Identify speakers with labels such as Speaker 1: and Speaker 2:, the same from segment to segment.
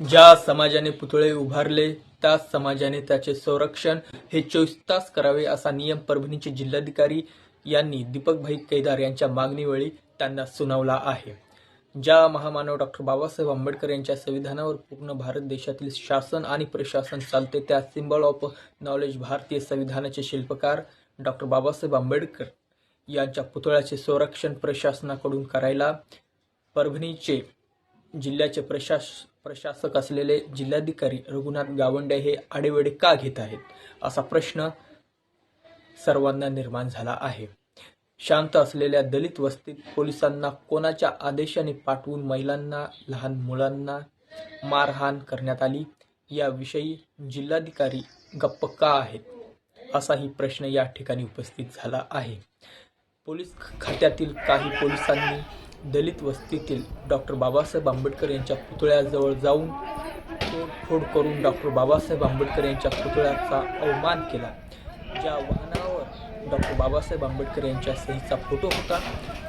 Speaker 1: ज्या समाजाने पुतळे उभारले त्याच समाजाने त्याचे संरक्षण हे चोवीस तास करावे असा नियम परभणीचे जिल्हाधिकारी यांनी दीपकभाई केदार यांच्या मागणीवेळी त्यांना सुनावला आहे. ज्या महामानव डॉक्टर बाबासाहेब आंबेडकर यांच्या संविधानावर पूर्ण भारत देशातील शासन आणि प्रशासन चालते त्या सिम्बॉल ऑफ नॉलेज भारतीय संविधानाचे शिल्पकार डॉक्टर बाबासाहेब आंबेडकर यांच्या पुतळ्याचे संरक्षण प्रशासनाकडून करायला परभणीचे जिल्ह्याचे प्रशास प्रशासक असलेले जिल्हाधिकारी रघुनाथ गावंडे हे आडेवेडे का घेत आहेत? असा प्रश्न सर्वांना निर्माण झाला आहे. शांत असलेल्या दलित वस्तीत पोलिसांना कोणाच्या आदेशाने पाठवून महिलांना लहान मुलांना मारहाण करण्यात आली? याविषयी जिल्हाधिकारी गप्प का आहेत? असाही प्रश्न या ठिकाणी उपस्थित झाला आहे. पोलीस खात्यातील काही पोलिसांनी दलित वस्तीतील डॉक्टर बाबासाहेब आंबेडकर यांच्या पुतळ्याजवळ जाऊन तोडफोड करून डॉक्टर बाबासाहेब आंबेडकर यांच्या पुतळ्याचा अवमान केला. ज्या वाहनावर डॉक्टर बाबासाहेब आंबेडकर यांच्या सहीचा फोटो होता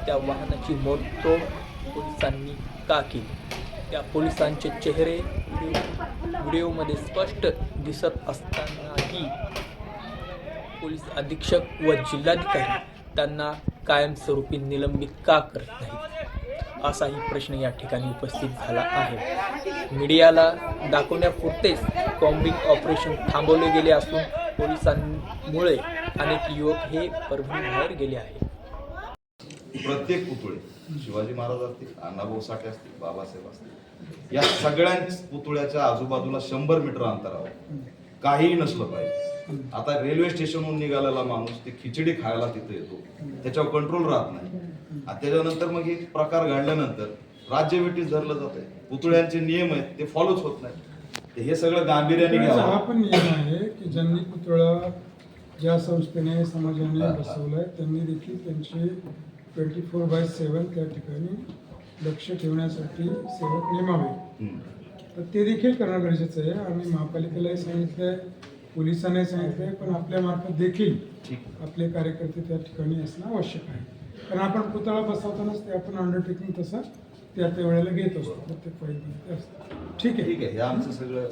Speaker 1: त्या वाहनाची मोडतोड पोलिसांनी का केली? त्या पोलिसांचे चेहरे व्हिडिओमध्ये स्पष्ट दिसत असतानाही पोलीस अधीक्षक व जिल्हाधिकारी त्यांना कायमस्वरूपी निलंबित का करत नाहीत? असाही प्रश्न या ठिकाणी उपस्थित झाला आहे. मीडियाला दाखवण्यापुरतेच कॉम्बिंग ऑपरेशन थांबवले गेले असून पोलिसांमुळे अनेक युवक हे परभणीबाहेर गेले आहेत.
Speaker 2: प्रत्येक पुतळे शिवाजी महाराज असतील अण्णाभाऊ साठे असतील बाबासाहेब असतील या सगळ्या पुतळ्याच्या आजूबाजूला शंभर मीटर अंतरावर काहीही नसलं पाहिजे. आता रेल्वे स्टेशनहून निघालेला माणूस ते खिचडी खायला तिथे येतो. त्याच्यावर कंट्रोल राहत नाही. आणि त्याच्यानंतर मग हे प्रकार घडल्यानंतर राज्यवेटीस धरलं जात आहे पुतळ्यांचे नियम आहेत ते फॉलोच होत नाही हे सगळं गांभीर्याने
Speaker 3: हा
Speaker 2: घ्यावं.
Speaker 3: पण नियम आहे की ज्यांनी पुतळा ज्या संस्थेने समाजाने बसवलाय त्यांनी देखील त्यांचे ट्वेंटी फोर बाय सेवन त्या ठिकाणी लक्ष ठेवण्यासाठी सेवक नेमावे. तर ते देखील करणं गरजेचं आहे. आणि महापालिकेलाही सांगितलंय पोलिसांनाही सांगितलंय पण आपल्या मार्फत देखील आपले कार्यकर्ते त्या ठिकाणी असणं आवश्यक आहे. कारण आपण पुतळा बसवतानाच ते आपण अंडरटेकिंग तसं त्या त्या वेळेला घेत असतो प्रत्येक फाईलमध्ये ठीक आहे.
Speaker 2: ठीक आहे आमचं सगळं